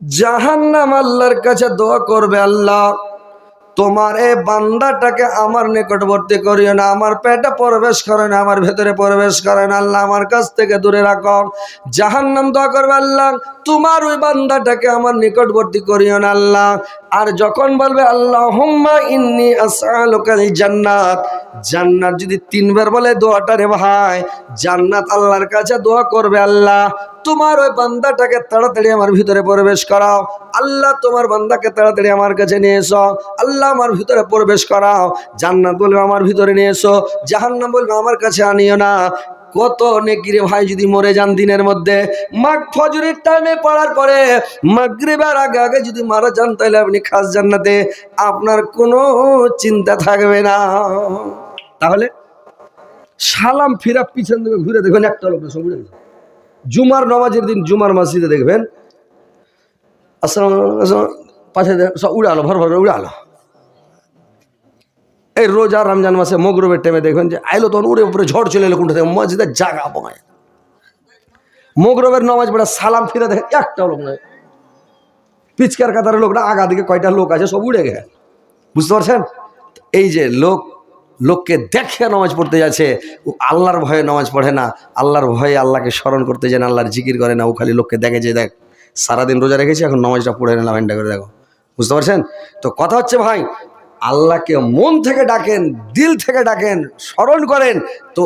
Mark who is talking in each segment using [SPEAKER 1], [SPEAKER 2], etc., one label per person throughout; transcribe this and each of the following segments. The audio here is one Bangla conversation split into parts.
[SPEAKER 1] জাহান্নাম আল্লাহর কাছে দোয়া করবে আল্লাহ, তোমার এই বান্দাটাকে আমার নিকটবর্তী করিও না, আমার পেটে প্রবেশ করে না, আমার ভেতরে প্রবেশ করে না, আল্লাহ আমার কাছ থেকে দূরে রাখো। জাহান্নাম দোয়া করবে আল্লাহ, তোমার ওই বান্দাটাকে আমার নিকটবর্তী করিও না, আল্লাহ। আর যখন বলবে আল্লাহ হুম্মা ইন্নি আসআলুকাল জান্নাত জান্নাত যদি তিনবার বলে দোয়াটা রে ভাই, জান্নাত আল্লাহর কাছে দোয়া করবে আল্লাহ। তোমার ওই বান্দাটাকে তাড়াতাড়ি আমার ভিতরে প্রবেশ করাও। আল্লাহ, তোমার বান্দাকে তাড়াতাড়ি আমার কাছে নিয়ে এসো। আল্লাহ, আমার ভিতরে প্রবেশ করাও। জান্নাত বলবে আমার ভিতরে নিয়ে এসো। জাহান্নাম বলবে আমার কাছে আনিও না। কত নেকিরে ভাই যদি মরে যান দিনের মধ্যে? মাগ ফজরের টাইমে পড়ার পরে মাগরিবের আগে আগে যদি মারা যান তাহলে আপনি খাস জান্নাতে আপনার কোনো চিন্তা থাকবে না। তাহলে সালাম ফিরা পিছন দিকে ঘুরে দেখবেন একটা লোক উড়ে জুমার নামাজের দিন জুমার মসজিদে দেখবেন আসসালাম, পাশে সব উড়ে আলো ভর ভর করে উড়ে আলো এই রোজা রমজান মাসে মগরবের টাইমে দেখবেন যে আইলো তখন উড়ে উপরে ঝড় চলে এলো কোনটা থেকে মসজিদে জাগা বমায় মগরবের নামাজ পড়ে সালাম ফিরে দেখেন একটা লোক নয় পিচকার কাতারের লোকটা আগা দিকে কয়টা লোক আছে সব উড়ে গেছে। বুঝতে পারছেন? এই যে লোক, লোককে দেখে নামাজ পড়তে যাচ্ছে, ও আল্লাহর ভয়ে নামাজ পড়ে না। আল্লাহর ভয়ে আল্লাহকে স্মরণ করতে যায় না, আল্লাহর জিকির করে না। ও খালি লোককে দেখে যে দেখ, সারাদিন রোজা রেখেছি, এখন নামাজটা পড়ে নিলাম এন্ডা করে দেখো। বুঝতে পারছেন? তো কথা হচ্ছে ভাই আল্লাহকে মন থেকে ডাকেন, দিল থেকে ডাকেন, স্মরণ করেন। তো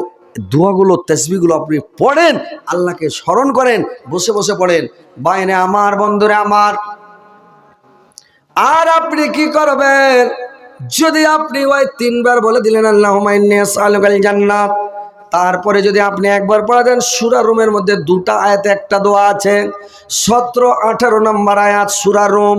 [SPEAKER 1] দোয়াগুলো তসবিগুলো আপনি পড়েন, আল্লাহকে স্মরণ করেন, বসে বসে পড়েন। বাইরে আমার, বন্ধুরে আমার, আর আপনি কি করবেন? যদি আপনি ওই তিনবার বলে দিলেন আল্লাহ জান্নাত তারপরে যদি আপনি একবার পড়া দেন, সুরা রুমের মধ্যে দুটা আয়াতে একটা দোয়া আছে। সতেরো আঠারো নম্বর আয়াত, সুরা রুম।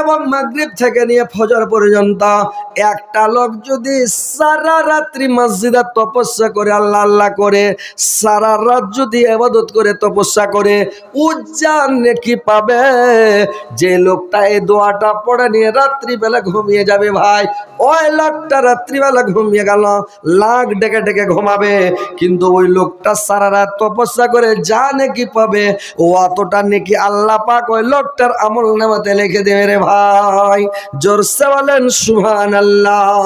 [SPEAKER 1] এবং মাগরিব থেকে নিয়ে ফজর পর্যন্ত একটা লোক যদি সারা রাত্রি মসজিদে তপস্যা করে, আল্লাহ আল্লাহ করে, সারা রাত যদি আবাদত করে, তপস্যা করে উজ্জান কি পাবে। যে লোকটা এই দোয়াটা পড়ে নিয়ে রাত্রিবেলা ঘুমিয়ে যাবে ভাই। ওই লোকটা রাত্রিবেলা ঘুমিয়ে গেল লাখ ডেকে ডেকে ঘুমাবে। কিন্তু ওই লোকটা সারা রাত তপস্যা করে যা নাকি পাবে, ও অতটা নাকি আল্লাহ পাক ওই লোকটার আমল নামাতে লিখে দেবে রে ভাই জোরসে বলেন সুহান আল্লাহ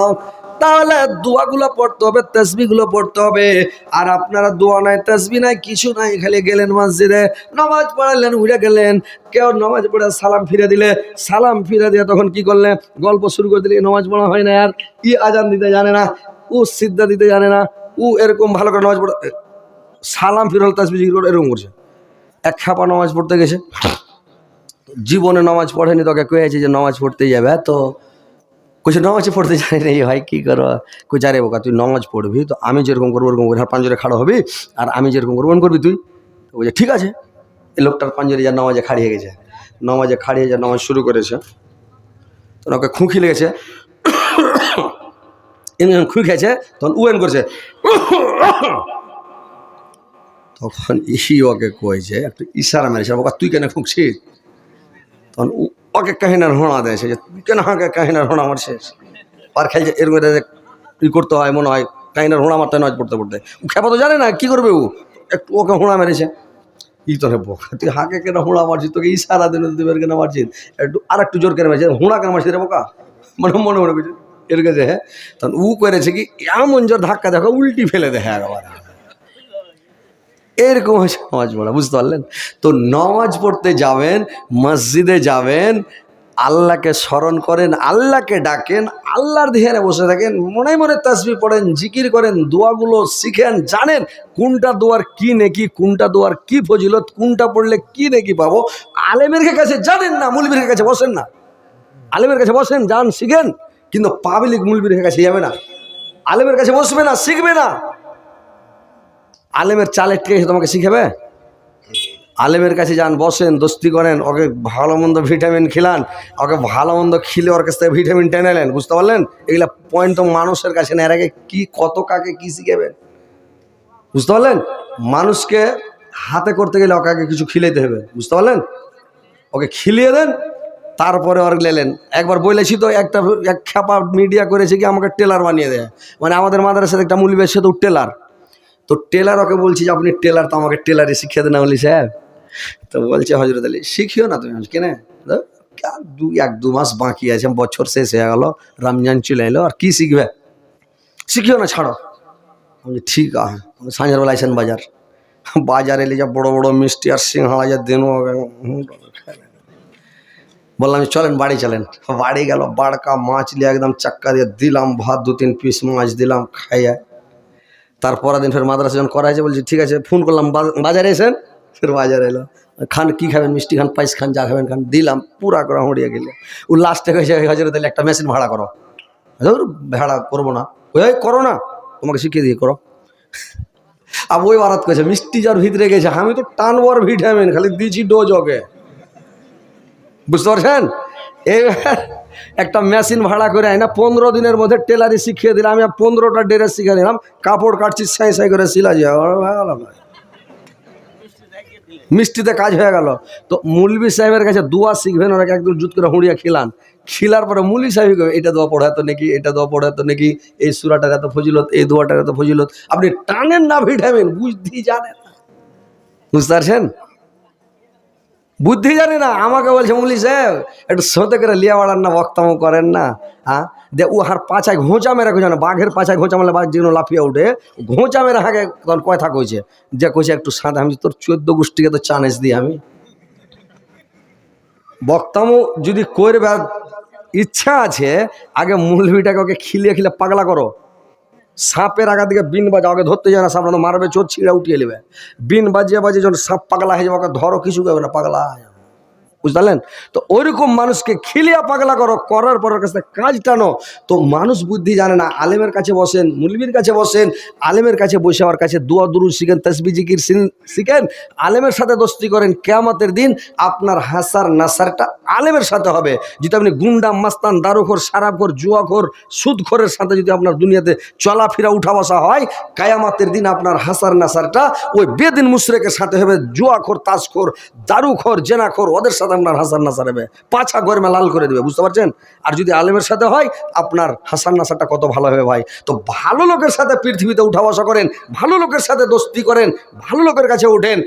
[SPEAKER 1] তাহলে দোয়াগুলো পড়তে হবে তসবিগুলো পড়তে হবে। আর আপনারা দোয়া নাই তসবি নাই, কিছু নাই, খালি গেলেন মসজিদে, নামাজ পড়ালেন উড়ে গেলেন। কেউ নামাজ পড়ে সালাম ফিরে দিলে, সালাম ফিরে দিয়ে তখন কি করলে গল্প শুরু করে দিলে নামাজ পড়া হয় না আর, ই আজান দিতে জানে না ও সিদ্ধা দিতে জানে না ও এরকম ভালো করে নামাজ পড়ে সালাম ফিরল তসবি এরকম করছে। এক খাপা নামাজ পড়তে গেছে জীবনে নামাজ পড়েনি, তোকে কয়েছে যে নামাজ পড়তে যাবে, তো কিছু নামাজ পড়তে জানি না ভাই কী করো? কই যারে বোকা, তুই নামাজ পড়বি? তো আমি যেরকম করব, ওরকম করে পাঞ্জরে খাড়া হবি, আর আমি যেরকম করব, ওরকম করবি তুই? বলছে, ঠিক আছে। এই লোকটার পাঞ্জরে যা নামাজে খাড়িয়ে গেছে। নামাজে খাড়িয়ে যা নামাজ শুরু করেছে, তো ওকে খুঁকি লেগেছে। যখন খুঁই খেয়েছে, তখন উয়েন করছে। তখন ইসি ওকে কয়েছে একটু ইশারা মেরেছে বাবা তুই কেন খুঁকছিস? তখন ওকে কাহিনার হোঁড়া দেয় সে যে তুই কেন হাঁকে কাহিনার হোঁড়া আমার শেষ? আর খাইছে এর মধ্যে যে ই করতে হয়, মনে হয় কাহিনার হোঁড়া মারতে নয়, পড়তে পড়তে। খেপা তো জানে না, কি করবে ও? একটু ওকে হোঁড়া মেরেছে। ই তো রে বোকা, তুই হাঁকে কেন হোঁড়া মারছিস? তোকে ইশারা দিন তুই কেন মারছিস? একটু আর একটু জোর কেন মারছিস হোঁড়া কেন মারছিস রে বোকা? মনে মনে মনে করছে। এর কাছে হ্যাঁ? তখন উ করেছে কি, এমন জোর ধাক্কা, দেখো, উল্টি ফেলে দেয় একবার এরকম হচ্ছে নামাজ পড়া, বুঝতে পারলেন? তো নামাজ পড়তে যাবেন, মসজিদে যাবেন, আল্লাহকে স্মরণ করেন, আল্লাহকে ডাকেন, আল্লাহর ধ্যানে বসে থাকেন, মনে মনে তাসবি পড়েন, জিকির করেন, দোয়াগুলো শিখেন, জানেন কোনটা দোয়ার কি নেকি, কোনটা দোয়ার কি ফজিলত, কোনটা পড়লে কি নেকি পাবো। আলেমের কাছে জানেন না মুলবির কাছে বসেন না। আলেমের কাছে বসেন, যান, শিখেন, কিন্তু পাবলিক মুলবির কাছে যাবে না। আলেমের কাছে বসবে না, শিখবে না। আলেমের চালের কে তোমাকে শিখাবে? আলেমের কাছে যান, বসেন, দোস্তি করেন, ওকে ভালো মন্দ ভিটামিন খিলান, ওকে ভালো মন্দ খিলে ওর কাছ থেকে ভিটামিন টেনে নেন, বুঝতে পারলেন? এগুলো পয়েন্ট মানুষের কাছে না এর আগে কী, কত কাকে কী শিখাবেন? বুঝতে পারলেন? মানুষকে হাতে করতে গেলে ওকে আগে কিছু খিলাইতে হবে, বুঝতে পারলেন? ওকে খিলিয়ে দেন, তারপরে ওর লেলেন একবার বলেছি তো, একটা, এক খ্যাপা মিডিয়া করেছে কি আমাকে টেলার বানিয়ে দেয়। মানে আমাদের মাদ্রাসার একটা মুলিবের সে তো টেলার। তো টেলার ওকে বলছি যে, আপনি টেলার তো আমাকে টেলারে শিখিয়ে দেন বলি সাহেব তো বলছে হজরত আলী, শিখিও না তুমি কেনে দু, এক দু মাস বাকি আছে, বছর শেষ হয়ে গেল, রমজান চলে এলো, আর কি শিখবে? শিখিও না, ছাড়ো। আমি ঠিক আছে সাঁঝের বেলা আইসেন বাজার। বাজারে এলে যা বড় বড় মিষ্টি আর সিংহাড়া যা দেন বললাম, চলেন, বাড়ি চলেন। বাড়ি গেল, বাড়কা মাছ নিয়ে একদম চাক্কা দিয়ে দিলাম, ভাত দু তিন পিস মাছ দিলাম, খাইয়া তারপরের দিন ফের মাদ্রাসা যখন করা হয়েছে, বলছি, ঠিক আছে ফোন করলাম বাজারে এসেন? ফের বাজারে এলো। খান, কি খাবেন? মিষ্টি খান পাইস খান, যা খাবেন খান। দিলাম, পুরা করে হড়িয়ে গেলে। ও লাস্টে কয়েছে হজরত আলী একটা মেশিন ভাড়া করো। ধর ভাড়া করব না। ওই করো না। তোমাকে শিখিয়ে দিয়ে করো। আর ওই বারাত করেছে মিষ্টি যার ভিতরে গেছে, আমি তো টানবর ভিটামিন খালি দিয়েছি ডোজ ওকে। বুঝতে পারছেন? এই একটা মেশিন ভাড়া করে আয় না পনেরো দিনের মধ্যে টেলারি শিখিয়ে দিলাম। আমি পনেরোটা ড্রেস শিখে নিলাম। কাপড় কাটছি, সাই সাই করে সিলা যায় মিষ্টিতে কাজ হয়ে গেল। তো মুলবি সাহেবের কাছে দোয়া শিখবেন, ওনাকে একদম জুত করে হুঁড়িয়া খিলান। খিলার পরে মুলি সাহেব এটা দোয়া পড়াতো নাকি, এটা দোয়া পড়াতো নাকি, এই সুরাটার এত ফজিলত, এই দোয়াটার এত ফজিলত। আপনি টানেন না ভিটামিন, বুঝতেই জানেন বুঝতে পারছেন? বুদ্ধি জানি না, আমাকে বলছে মুলি সাহেব, একটু সোতে করে লিয়া না বক্তব্য করেন না হ্যাঁ? দে, ও হার পাছায় ঘোঁচা মেরে কইছে না বাঘের পাছায় ঘোঁচা মেলে বাঘ যেগুলো লাফিয়ে উঠে, ঘোঁচা মেরে হাঁকে, তখন কথা কইছে যে কইছে, একটু সাদা আমি তোর চোদ্দ গোষ্ঠীকে তো চানেস দিই আমি। বক্তব্য যদি করবে, ইচ্ছা আছে, আগে মূলবিটাকে ওকে খিলিয়ে খিলে পাগলা করো। সাপের আগা দিকে বিন বাজা ওকে ধরতে যায় না, সাপ মারবে, চোর ছিঁড়ে উঠিয়ে নেবে বিন বাজিয়ে বাজিয়ে যখন সাপ পাগলা হয়ে যাবে ওকে ধরো, কিছু করবে না, পাগলা। বুঝতে পারলেন তো ওইরকম মানুষকে খিলিয়া পাগলা করো, করার পরের কাছে কাজ টানো। তো মানুষ বুদ্ধি জানে না, আলেমের কাছে বসেন, মুলবির কাছে বসেন, আলেমের কাছে বসে আমার কাছে দোয়া দুরু শিখেন, তসবি, জিকির শিখেন, আলেমের সাথে দোস্তি করেন, কেয়ামতের দিন আপনার হাসার নাসারটা আলেমের সাথে হবে। যদি আপনি গুন্ডা, মাস্তান, দারুখোর সারাখোর জুয়াখোর, সুদখোরের সাথে যদি আপনার দুনিয়াতে চলাফেরা উঠা বসা হয়, কায়ামাতের দিন আপনার হাসার নাসারটা ওই বেদিন মুশরেকের সাথে হবে, জুয়াখোর, তাসখোর, দারুখোর, জেনাখোর, ওদের সাথে আপনার হাসান নাসার হবে পাছা গরমে লাল করে দেবে, বুঝতে পারছেন? আর যদি আলেমের সাথে হয়, আপনার হাসার নাসারটা কত ভালো হবে ভাই। তো ভালো লোকের সাথে পৃথিবীতে উঠা বসা করেন, ভালো লোকের সাথে দোস্তি করেন, ভালো লোকের কাছে ওঠেন।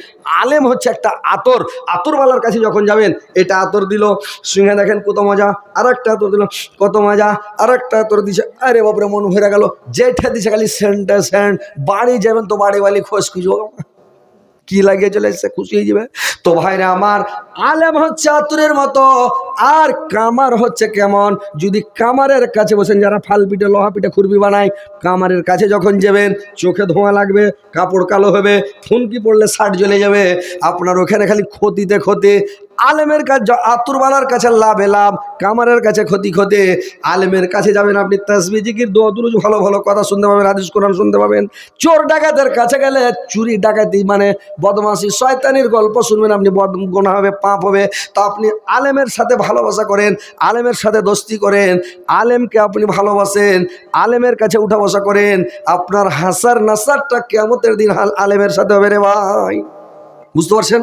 [SPEAKER 1] আলেম হচ্ছে একটা আতর। আতরওয়ালার কাছে যখন যাবেন, এটা আতর দিল, সিংহে দেখেন কত মজা আর একটা আতর দিল, কত মজা আর একটা আতর দিছে, আরে বাপরে, মন ভরে গেল। যেটা দিছে খালি সেন্টে, সেন্ট, বাড়ি যাবেন তো বাড়ি বাড়ি খোঁজ খুঁজো কি লাগিয়ে চলে সে খুশি হয়ে যাবে? তো ভাইরে আমার আলেম হচ্ছে আতুরের মতো, আর কামার হচ্ছে কেমন? যদি কামারের কাছে বসেন, যারা ফাল পিঠে, লোহা পিঠে খুরবি বানায়, কামারের কাছে যখন যাবেন, চোখে ধোঁয়া লাগবে, কাপড় কালো হবে ফুনকি পড়লে শার্ট জ্বলে যাবে, আপনার ওখানে খালি ক্ষতিতে ক্ষতি আলেমের কাছে আতুরওয়ালার কাছে লাভে লাভ, কামারের কাছে ক্ষতি ক্ষতি। আলেমের কাছে যাবেন আপনি তসবি, জিকির দোয়াদুরুজ ভালো ভালো কথা শুনতে পাবেন, হাদিস, কোরআন শুনতে পাবেন। চোর ডাকাতের কাছে গেলে চুরি, ডাকাতি মানে বদমাসি শয়তানির গল্প শুনবেন আপনি, বদ গোনা হবে, পাপ হবে। তো আপনি আলেমের সাথে ভালোবাসা করেন, আলেমের সাথে দোস্তি করেন, আলেমকে আপনি ভালোবাসেন, আলেমের কাছে উঠা বসা করেন, আপনার হাসার নাসারটা কেমতের দিন আলেমের সাথে হবে রে ভাই। বুঝতে পারছেন?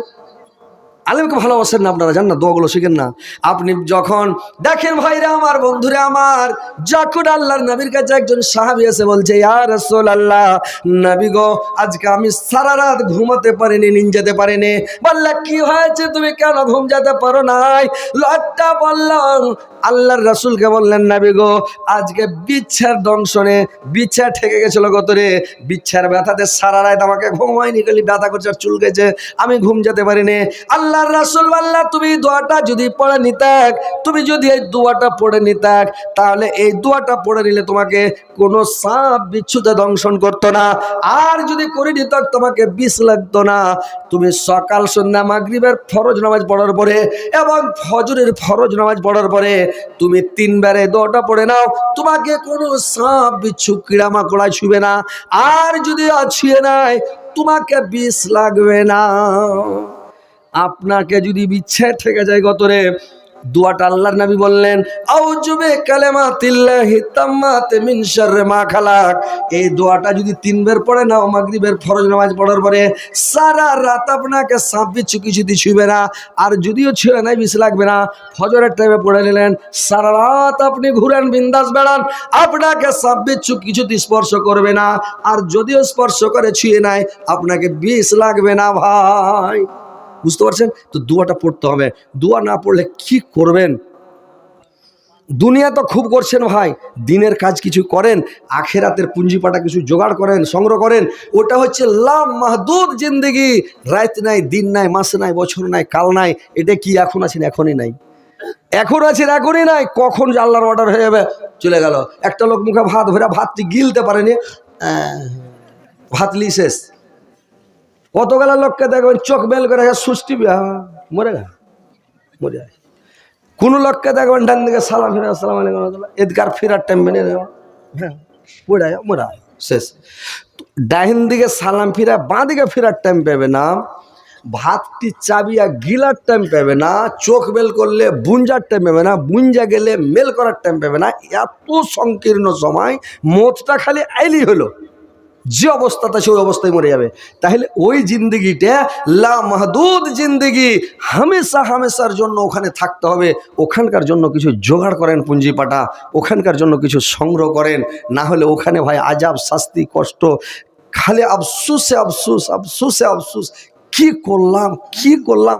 [SPEAKER 1] আলেমকে ভালোবাসেন না আপনারা জান না, দোয়াগুলো শিখেন না। আপনি যখন দেখেন ভাইরা আমার, বন্ধুরা আমার, যখন আল্লাহর নবীর কাছে একজন সাহাবি এসে বলছে, ইয়া রাসূল আল্লাহ নবী গো, আজকে আমি সারা রাত ঘুমাতে পারিনি নিন যেতে পারিনি। বললা, কি হয়েছে? তুমি কেন ঘুম যেতে পারো নাই? লটটা বললাম আল্লাহর রাসূলকে বললেন, নবী গো, আজকে বিচ্ছার দংশনে বিচ্ছা ঠেকে গেছিল গতরে, বিচ্ছার ব্যথাতে সারা রাত আমাকে ঘুম হয়নি, খালি ব্যথা করছে আর চুলকেছে আমি ঘুম যেতে পারিনি আল্লাহর রাসূল তুমি দোয়াটা যদি পড়ে নিতাক, তুমি যদি এই দোয়াটা পড়ে নিতাক, তাহলে এই দোয়াটা পড়ে নিলে তোমাকে কোনো সাপ বিচ্ছুতে দংশন করতো না। আর যদি করে নিতাক, তোমাকে বিষ লাগতো না। তুমি সকাল, সন্ধ্যা, মাগরিবের ফরজ নামাজ পড়ার পরে এবং ফজরের ফরজ নামাজ পড়ার পরে তুমি তিনবারে দোয়াটা পড়ে নাও, তোমাকে কোনো সাপ বিচ্ছু কিড়া মাকড়ায় ছুবে না। আর যদি ছুঁয়ে নাই তোমাকে বিষ লাগবে না। আপনাকে যদি বিচ্ছেদ থেকে যায় গতরে, দুয়াটা আল্লাহর নবী বললেন আউজুবে কালেমাতিল্লাহি তাম্মাতে মিন শাররি মা খালাক। এই দোয়াটা যদি তিনবার পড়ে না মাগরিবের ফরজ নামাজ পড়ার পরে, সারা রাত আপনাকে সাপ বিচ্ছু কিছু দিয়ে ছুঁবে না, আর যদিও ছুঁয়ে নাই, বিষ লাগবে না। ফজরের টাইমে পড়ে নিলেন, সারা রাত আপনি ঘুরেন, বিন্দাস বেড়ান, আপনাকে সাপ বিচ্ছু কিছুতে স্পর্শ করবে না। আর যদিও স্পর্শ করে ছুঁয়ে নাই, আপনাকে বিষ লাগবে না ভাই। বুঝতে পারছেন? তো দুয়াটা পড়তে হবে। দুয়া না পড়লে কি করবেন? দুনিয়া তো খুব করছেন ভাই। দিনের কাজ কিছু করেন, আখেরাতের পুঞ্জিপাটা কিছু জোগাড় করেন, সংগ্রহ করেন। ওটা হচ্ছে লাভ মাহদুদ জিন্দেগি। রাত নাই, দিন নাই, মাস নাই, বছর নাই, কাল নাই, এটা কি এখন আছেন? এখনই নাই। এখন আছেন, এখনই নাই। কখন আল্লাহর অর্ডার হয়ে যাবে, চলে গেল। একটা লোক মুখে ভাত ভরে ভাতটি গিলতে পারেনি। ভাত লি শেষ। কতগুলা লোককে দেখবেন চোখ বেল করে সুষ্টি মরে গেল, মরে যায়। কোন লোককে দেখবেন ডান দিকে সালাম ফিরে সালাম আলাইকুম এদগার ফেরার টাইম মেনে নেওয়া হ্যাঁ মরে শেষ। ডাহিন দিকে সালাম ফিরা, বাঁ দিকে ফেরার টাইম পাবে না, ভাতটি চাবিয়া গিলার টাইম পাবে না, চোখ বেল করলে বুঞ্জার টাইম পাবে না, বুঞ্জা গেলে মেল করার টাইম পাবে না। এত সংকীর্ণ সময়, মতটা খালি আইলি হলো। যে অবস্থাতে আছে ওই অবস্থায় মরে যাবে। তাহলে ওই জিন্দগিটা লা মাহদুদ জিন্দগি হামেশা হামেশার জন্য ওখানে থাকতে হবে। ওখানকার জন্য কিছু জোগাড় করেন পুঞ্জিপাটা ওখানকার জন্য কিছু সংগ্রহ করেন। না হলে ওখানে ভাই আজাব, শাস্তি, কষ্ট, খালি আফসুসে আফসুস আফসুসে আফসুস। কি করলাম কি করলাম?